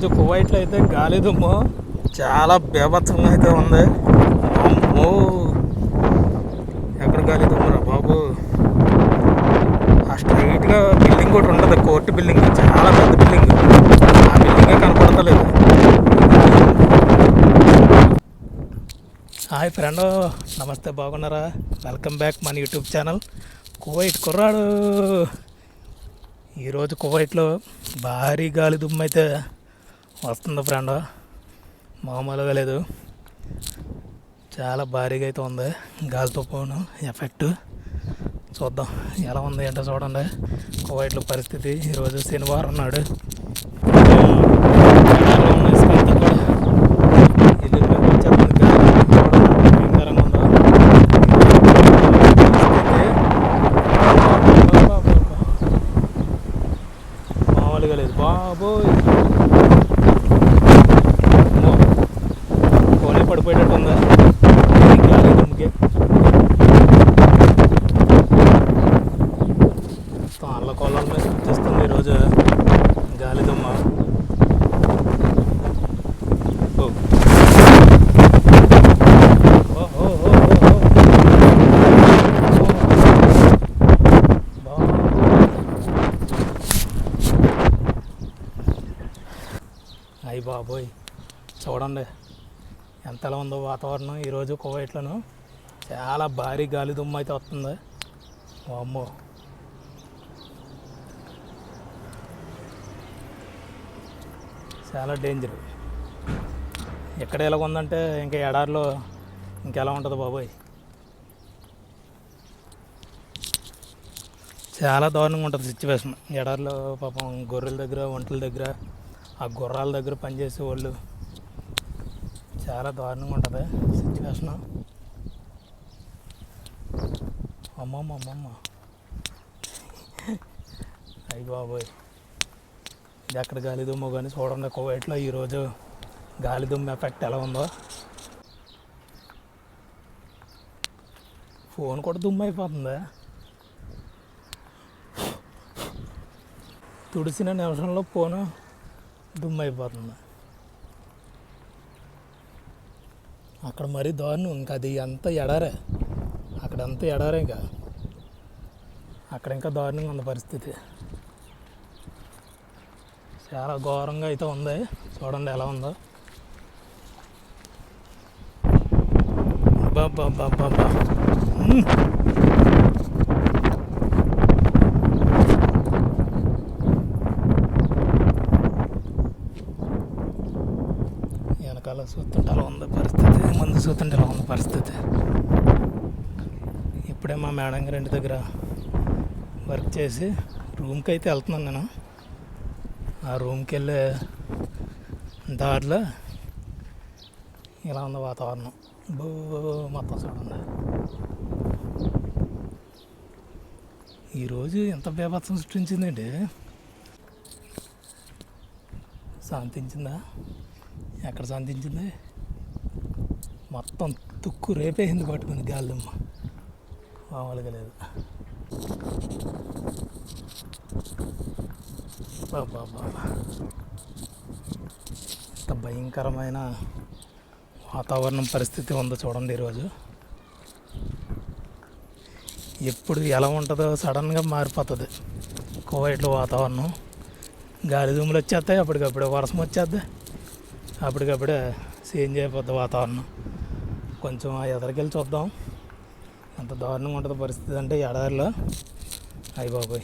ఈరోజు కువైట్లో అయితే గాలి దుమ్ము. చాలా బీభత్సంగా అయితే ఉంది. అమ్మో! ఎక్కడ గాలి దుమ్మురా బాబు? ఆ స్ట్రైట్గా బిల్డింగ్ ఒకటి ఉంటుంది కోర్టు బిల్డింగ్. చాలా పెద్ద బిల్డింగ్. ఆ బిల్డింగే కనపడతలేదు. హాయ్ ఫ్రెండ్ నమస్తే బాగున్నారా? వెల్కమ్ బ్యాక్ మన యూట్యూబ్ ఛానల్. కువైట్ కుర్రాడు. ఈరోజు కువైట్లో భారీ గాలి దుమ్మైతే అయితే వస్తుంది ఫ్రెండ్. మామూలుగా లేదు. చాలా భారీగా అయితే ఉంది. గాలి తుఫాను ఎఫెక్ట్. చూద్దాం ఎలా ఉంది ఏంటో చూడండి. కువైట్లో పరిస్థితి. ఈరోజు శనివారం నాడు. మామూలుగా లేదు. బాబోయ్ అంతా కూడా ఇల్లు మీద వచ్చేస్తుంది గాలి. చూడండి, భయంకరంగా ఉందో. పరిస్థితి. అబ్బబ్బబ్బబ్బ. మామూలుగా లేదు బాబోయ్ అమ్మో. కోడి పడిపోయేటట్టు ఉందా ఈ గాలి దుమ్ముకి తాళ్ళ కోళ్ళ మీద ఈరోజు గాలిదుమ్మ. ఓ. ఓ, బాబోయ్. అయ్యి బాబోయ్. చూడండి ఎంతలా ఉందో వాతావరణం ఈరోజు కువైట్లోను. చాలా భారీ గాలి దుమ్ము అయితే వస్తుంది. అమ్మో చాలా డేంజర్ ఎక్కడ ఎలా ఉందంటే ఇంకా ఎడారిలో ఇంకెలా ఉంటుంది బాబోయ్. చాలా దారుణంగా ఉంటుంది సిచ్యువేషన్ ఎడారిలో పాపం గొర్రెల దగ్గర ఒంటల దగ్గర ఆ గుర్రాల దగ్గర పనిచేసే వాళ్ళు చాలా దారుణంగా ఉంటుంది సిచ్యువేషన్ అమ్మమ్మ అమ్మమ్మ. అయ్యి బాబోయ్. ఎక్కడ గాలిదుమ్ము కానీ చూడండి కోవైట్లో ఈరోజు గాలిదుమ్ము ఎఫెక్ట్ ఎలా ఉందో. ఫోన్ కూడా దుమ్ము అయిపోతుంది? తుడిసిన నిమిషంలో ఫోన్ దుమ్ము అయిపోతుంది. అక్కడ మరీ దారుణం ఇంకా అది ఎంత ఎడారే. అక్కడ అంతా ఎడారే ఇంకా. అక్కడ ఇంకా దారుణంగా ఉంది పరిస్థితి. చాలా ఘోరంగా అయితే ఉంది. చూడండి ఎలా ఉందో. వెనకాల చూస్తుంటే అలా ఉంది పరిస్థితి. ముందు చూస్తుంటే ఎలా ఉంది పరిస్థితి. ఇప్పుడే మా మేడం గారి ఇంటి దగ్గర వర్క్ చేసి రూమ్కి అయితే వెళ్తున్నాను నేను. ఆ రూమ్కి వెళ్ళే దారిలో ఇలా ఉంది వాతావరణం. బో మొత్తం చూడండి. ఈరోజు ఎంత బీభత్సం సృష్టించిందండి? శాంతించిందా? ఎక్కడ శాంతించింది? మొత్తం తుక్కు రేపేసింది పట్టుకుంది గాలిమ్మ మామూలుగా లేదు. ఎంత భయంకరమైన వాతావరణం పరిస్థితి ఉందో చూడండి ఈరోజు. ఎప్పుడు ఎలా ఉంటుందో సడన్గా మారిపోతుంది. కువైట్లో వాతావరణం. గాలి దుమ్ములు వచ్చేస్తాయి అప్పటికప్పుడే వర్షం వచ్చేద్ది అప్పటికప్పుడే చేంజ్ అయిపోద్ది వాతావరణం. కొంచెం ఆ ఎదరికెళ్ళి చూద్దాం. ఎంత దారుణంగా ఉంటుంది పరిస్థితి అంటే ఎడారిలో. అయ్యి బాబోయ్.